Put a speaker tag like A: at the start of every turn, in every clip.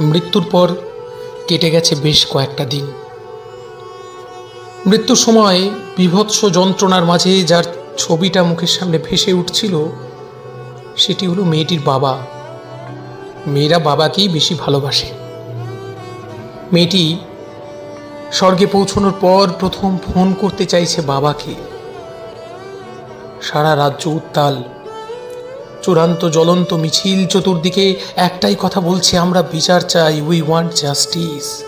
A: মৃত্যুর পর কেটে গেছে বেশ কয়েকটা দিন। মৃত্যুর সময় বিভৎস যন্ত্রণার মাঝে যার ছবিটা মুখের সামনে ভেসে উঠছিল, সেটি হলো মেয়েটির বাবা। মেয়েরা বাবাকেই বেশি ভালোবাসে। মেয়েটি স্বর্গে পৌঁছানোর পর প্রথম ফোন করতে চাইছে বাবাকে। সারা রাজ্য উত্তাল চূড়ান্ত জ্বলন্ত মিছিল চতুর্দিকে একটাই কথা বলছে, আমরা বিচার চাই উই ওয়ান্ট জাস্টিস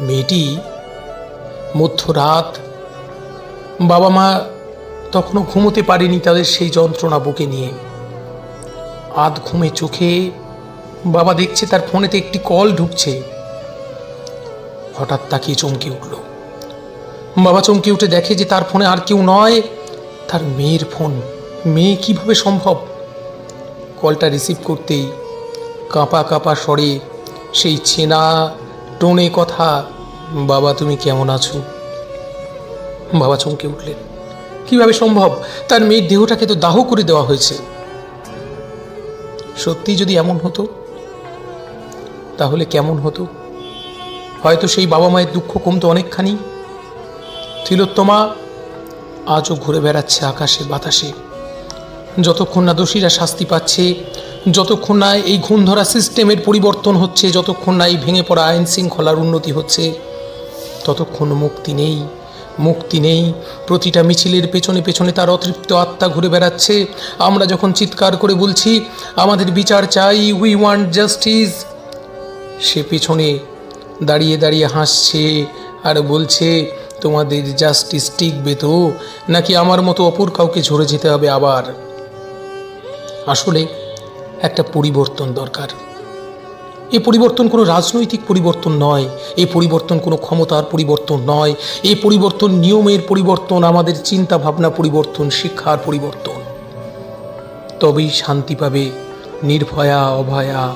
A: মেয়েটি মধ্যরাত বাবা মা তখনও ঘুমোতে পারেনি তাদের সেই যন্ত্রণা বুকে নিয়ে। আধ ঘুমে চোখে বাবা দেখছে তার ফোনেতে একটি কল ঢুকছে। হঠাৎ তাকিয়ে চমকে উঠল। বাবা চমকে উঠে দেখে যে তার ফোনে আর কেউ নয়, তার মেয়ের ফোন। মেয়ে কীভাবে সম্ভব? কলটা রিসিভ করতেই কাঁপা কাঁপা স্বরে সেই চেনা টোনে কথা, বাবা, তুমি কেমন আছো? বাবা চমকে উঠলেন। কীভাবে সম্ভব? তার মেয়ের দেহটাকে তো দাহ করে দেওয়া হয়েছে। সত্যি যদি এমন হতো, তাহলে কেমন হতো? হয়তো সেই বাবা মায়ের দুঃখ কমতো অনেকখানি। তিলোত্তমা আজও ঘুরে বেড়াচ্ছে আকাশে, বাতাসে। যতক্ষণ না দোষীরা শাস্তি পাচ্ছে, যতক্ষণ না এই ঘুণধরা সিস্টেমের পরিবর্তন হচ্ছে, যতক্ষণ না এই ভেঙে পড়া আইন শৃঙ্খলার উন্নতি হচ্ছে, ততক্ষণ মুক্তি নেই মুক্তি নেই। প্রতিটা মিছিলের পেছনে পেছনে তার অতৃপ্ত আত্মা ঘুরে বেড়াচ্ছে। আমরা যখন চিৎকার করে বলছি, আমাদের বিচার চাই উই ওয়ান্ট জাস্টিস সে পেছনে দাঁড়িয়ে দাঁড়িয়ে হাসছে আর বলছে, তোমাদের জাস্টিস টিকবে তো? নাকি আমার মতো অপর কাউকে ঝরে যেতে হবে আবার? আসলে একটা পরিবর্তন দরকার। এ পরিবর্তন কোনো রাজনৈতিক পরিবর্তন নয়, এ পরিবর্তন কোনো ক্ষমতার পরিবর্তন নয়, এ পরিবর্তন নিয়মের পরিবর্তন, আমাদের চিন্তা ভাবনা পরিবর্তন, শিক্ষার পরিবর্তন। তবেই শান্তি পাবে নির্ভয়া, অভয়া,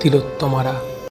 A: তিলোত্তমারা।